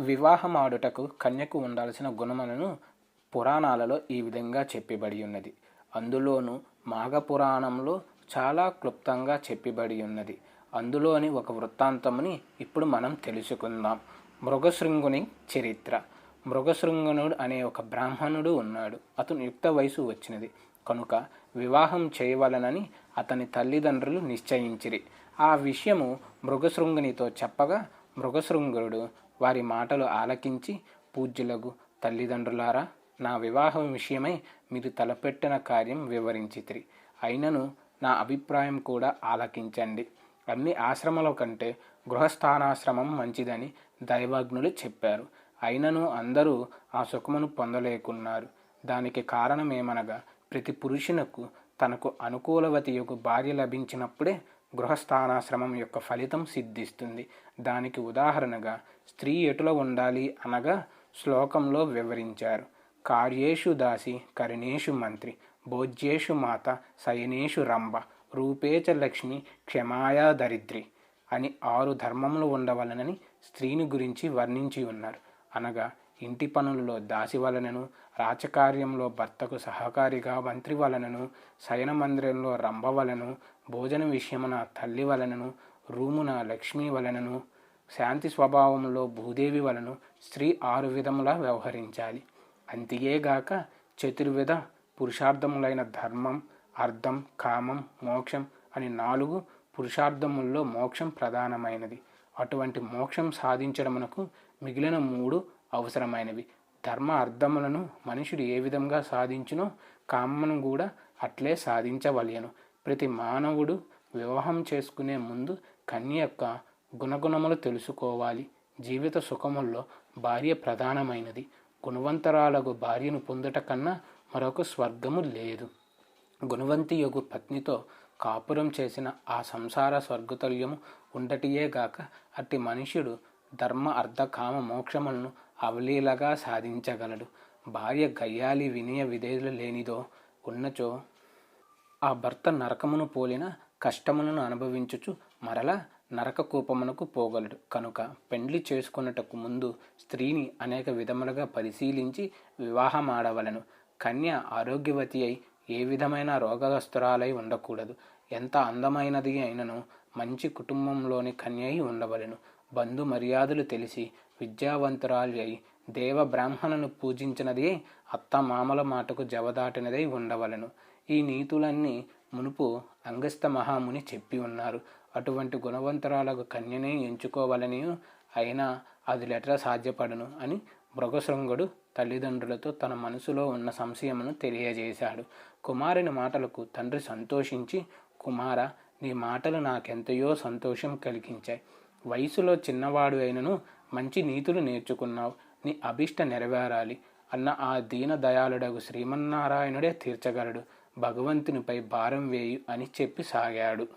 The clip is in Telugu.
వివాహం ఆడుటకు కన్యకు ఉండాల్సిన గుణములను పురాణాలలో ఈ విధంగా చెప్పిబడి ఉన్నది అందులోను మాఘ పురాణంలో చాలా క్లుప్తంగా చెప్పిబడి ఉన్నది అందులోని ఒక వృత్తాంతముని ఇప్పుడు మనం తెలుసుకుందాం. మృగశృంగుని చరిత్ర. మృగశృంగనుడు అనే ఒక బ్రాహ్మణుడు ఉన్నాడు. అతను యుక్త వయసు వచ్చినది. కనుక వివాహం చేయవలనని అతని తల్లిదండ్రులు నిశ్చయించిరి. ఆ విషయము మృగశృంగునితో చెప్పగా మృగశృంగుడు వారి మాటలు ఆలకించి పూజ్యులకు తల్లిదండ్రులారా నా వివాహం విషయమై మీరు తలపెట్టిన కార్యం వివరించితిరి. అయినను నా అభిప్రాయం కూడా ఆలకించండి. అన్ని ఆశ్రమాల కంటే గృహస్థానాశ్రమం మంచిదని దైవజ్ఞులు చెప్పారు. అయినను అందరూ ఆ సుఖమును పొందలేకున్నారు. దానికి కారణమేమనగా ప్రతి పురుషునకు తనకు అనుకూలవతి యొక్క భార్య లభించినప్పుడే గృహస్థానాశ్రమం యొక్క ఫలితం సిద్ధిస్తుంది. దానికి ఉదాహరణగా స్త్రీ ఎటులో ఉండాలి అనగా శ్లోకంలో వివరించారు. కార్యేషు దాసి కరిణేషు మంత్రి భోజ్యేషు మాత శయనేషు రంభ రూపేచ లక్ష్మి క్షమాయా దరిద్రి అని ఆరు ధర్మములు ఉండవలనని స్త్రీని గురించి వర్ణించి ఉన్నారు. అనగా ఇంటి పనులలో దాసి వలనను రాచకార్యంలో భర్తకు సహకారిగా మంత్రి వలనను శయన మందిరంలో రంభ వలను భోజన విషయమున తల్లి వలనను రూమున లక్ష్మి వలనను శాంతి స్వభావంలో భూదేవి వలను స్త్రీ ఆరు విధములా వ్యవహరించాలి. అంతియేగాక చతుర్విధ పురుషార్థములైన ధర్మం అర్థం కామం మోక్షం అని నాలుగు పురుషార్థముల్లో మోక్షం ప్రధానమైనది. అటువంటి మోక్షం సాధించడమునకు మిగిలిన మూడు అవసరమైనవి. ధర్మ అర్థములను మనుషుడు ఏ విధంగా సాధించునో కామను కూడా అట్లే సాధించవలయను ప్రతి మానవుడు వివాహం చేసుకునే ముందు కన్య యొక్క గుణగుణములు తెలుసుకోవాలి. జీవిత సుఖముల్లో భార్య ప్రధానమైనది. గుణవంతరాలకు భార్యను పొందుట కన్నా మరొక స్వర్గము లేదు. గుణవంతి యొక్క పత్నితో కాపురం చేసిన ఆ సంసార స్వర్గతుల్యము ఉండటియేగాక అట్టి మనుష్యుడు ధర్మ అర్థ కామ మోక్షములను అవలీలగా సాధించగలడు. భార్య గయ్యాలి వినయ విధేయులు లేనిదో ఉన్నచో ఆ భర్త నరకమును పోలిన కష్టములను అనుభవించుచు మరల నరక కూపమునకు పోగలడు. కనుక పెండ్లి చేసుకున్నటకు ముందు స్త్రీని అనేక విధములుగా పరిశీలించి వివాహమాడవలను. కన్య ఆరోగ్యవతి అయి ఏ విధమైన రోగస్తురాలై ఉండకూడదు. ఎంత అందమైనది అయినను మంచి కుటుంబంలోని కన్య అయి ఉండవలెను. బంధు మర్యాదలు తెలిసి విద్యావంతురాలు అయి దేవ బ్రాహ్మణను పూజించినది అత్త మామల మాటకు జవదాటినదై ఉండవలెను. ఈ నీతులన్నీ మునుపు అంగస్త మహాముని చెప్పి ఉన్నారు. అటువంటి గుణవంతరాలకు కన్యనే ఎంచుకోవాలని అయినా అది లెటర్ సాధ్యపడను అని మృగశృంగుడు తల్లిదండ్రులతో తన మనసులో ఉన్న సంశయమును తెలియజేశాడు. కుమారుని మాటలకు తండ్రి సంతోషించి కుమార నీ మాటలు నాకెంతయో సంతోషం కలిగించాయి. వయసులో చిన్నవాడు అయినను మంచి నీతులు నేర్చుకున్నావు. నీ అభిష్ట నెరవేరాలి అన్న ఆ దీన దయాళుడగు శ్రీమన్నారాయణుడే తీర్చగలడు. భగవంతునిపై భారం వేయు అని చెప్పి సాగాడు.